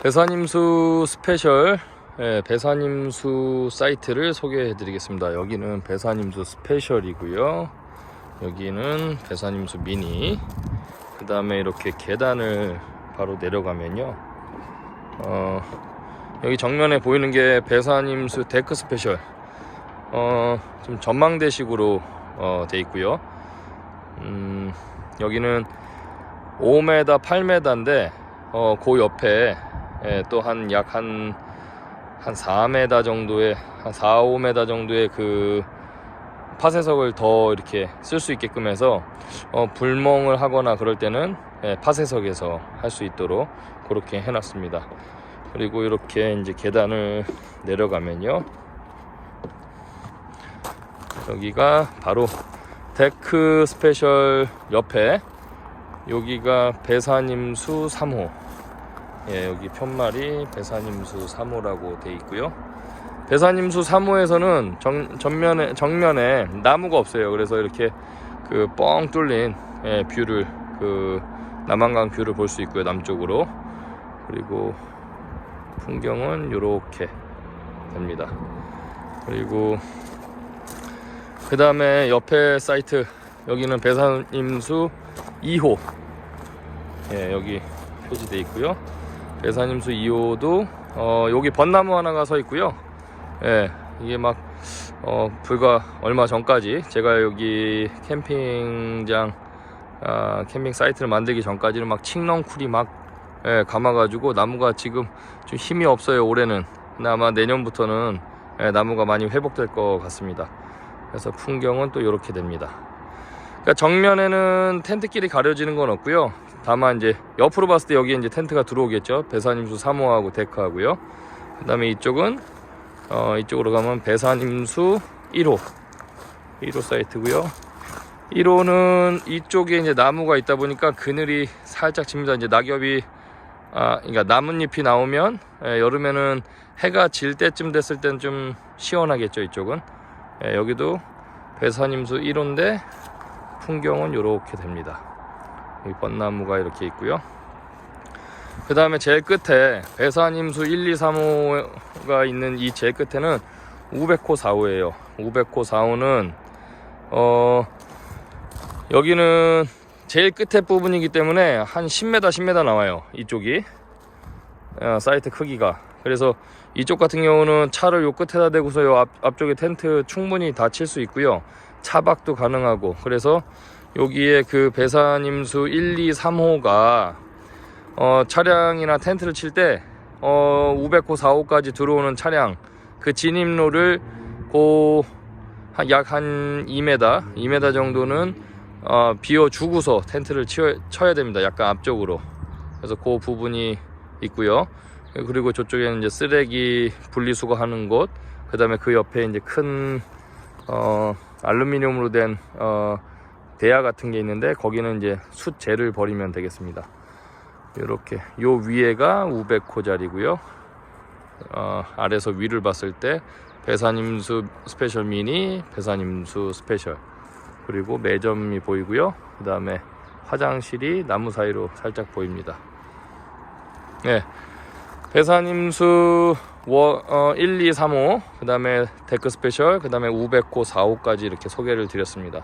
배산임수 스페셜 예, 배산임수 사이트를 소개해 드리겠습니다. 여기는 배산임수 스페셜이고요. 여기는 배산임수 미니. 그 다음에 이렇게 계단을 바로 내려가면요. 어, 여기 정면에 보이는 게 배산임수 데크 스페셜. 어, 좀 전망대식으로 어, 돼 있고요. 음, 여기는 5m, 8m인데 어, 그 옆에 예, 또한 약 한 한 4m 정도의 한 4, 5m 정도의 그 파쇄석을 더 이렇게 쓸 수 있게끔 해서 어, 불멍을 하거나 그럴 때는 예, 파쇄석에서 할 수 있도록 그렇게 해놨습니다. 그리고 이렇게 이제 계단을 내려가면요. 여기가 바로 데크 스페셜 옆에 여기가 배산임수 3호 예, 여기 편말이 배산임수 3호라고 돼 있고요. 배산임수 3호에서는 정, 전면에 정면에 나무가 없어요. 그래서 이렇게 그 뻥 뚫린 예, 뷰를 그 남한강 뷰를 볼 수 있고요. 남쪽으로 그리고 풍경은 이렇게 됩니다. 그리고 그 다음에 옆에 사이트 여기는 배산임수 2호 예, 여기 표지돼 있고요. 배산임수 2호도 어, 여기 벚나무 하나가 서 있고요. 예, 이게 막 어, 불과 얼마 전까지 제가 여기 캠핑장 아, 캠핑 사이트를 만들기 전까지는 막 칡넝쿨이 막 예, 감아가지고 나무가 지금 좀 힘이 없어요 올해는. 근데 아마 내년부터는 예, 나무가 많이 회복될 것 같습니다. 그래서 풍경은 또 이렇게 됩니다. 그러니까 정면에는 텐트끼리 가려지는 건 없고요 다만 이제 옆으로 봤을 때 여기 이제 텐트가 들어오겠죠 배산임수 3호하고 데크하고요 그 다음에 이쪽은 어, 이쪽으로 가면 배산임수 1호 1호 사이트고요 1호는 이쪽에 이제 나무가 있다 보니까 그늘이 살짝 집니다. 이제 낙엽이 아, 그러니까 나뭇잎이 나오면 예, 여름에는 해가 질 때쯤 됐을 땐 좀 시원하겠죠. 이쪽은 예, 여기도 배산임수 1호인데 풍경은 이렇게 됩니다. 여기 벚나무가 이렇게 있고요. 그 다음에 제일 끝에 배산임수 1, 2, 3호가 있는 이 제일 끝에는 500호 4호예요. 500호 4호는 어 여기는 제일 끝에 부분이기 때문에 한 10m, 10m 나와요. 이쪽이 어, 사이트 크기가. 그래서 이쪽 같은 경우는 차를 요 끝에다 대고서 요 앞, 앞쪽에 텐트 충분히 다 칠 수 있고요. 차박도 가능하고. 그래서 여기에 그 배산임수 1, 2, 3호가 어, 차량이나 텐트를 칠 때 어, 500호, 4호까지 들어오는 차량 그 진입로를 고약한 2m, 2m 정도는 어, 비워 주고서 텐트를 치워, 쳐야 됩니다. 약간 앞쪽으로. 그래서 그 부분이 있고요. 그리고 저쪽에는 이제 쓰레기 분리수거하는 곳, 그 다음에 그 옆에 이제 큰, 어, 알루미늄으로 된, 어, 대야 같은 게 있는데, 거기는 이제 숯재를 버리면 되겠습니다. 이렇게. 요 위에가 500호짜리고요. 어, 아래서 위를 봤을 때, 배산임수 스페셜 미니, 배산임수 스페셜. 그리고 매점이 보이고요. 그 다음에 화장실이 나무 사이로 살짝 보입니다. 네. 워, 어, 1, 2, 3호, 그 다음에 데크 스페셜, 그 다음에 500호, 4호까지 이렇게 소개를 드렸습니다.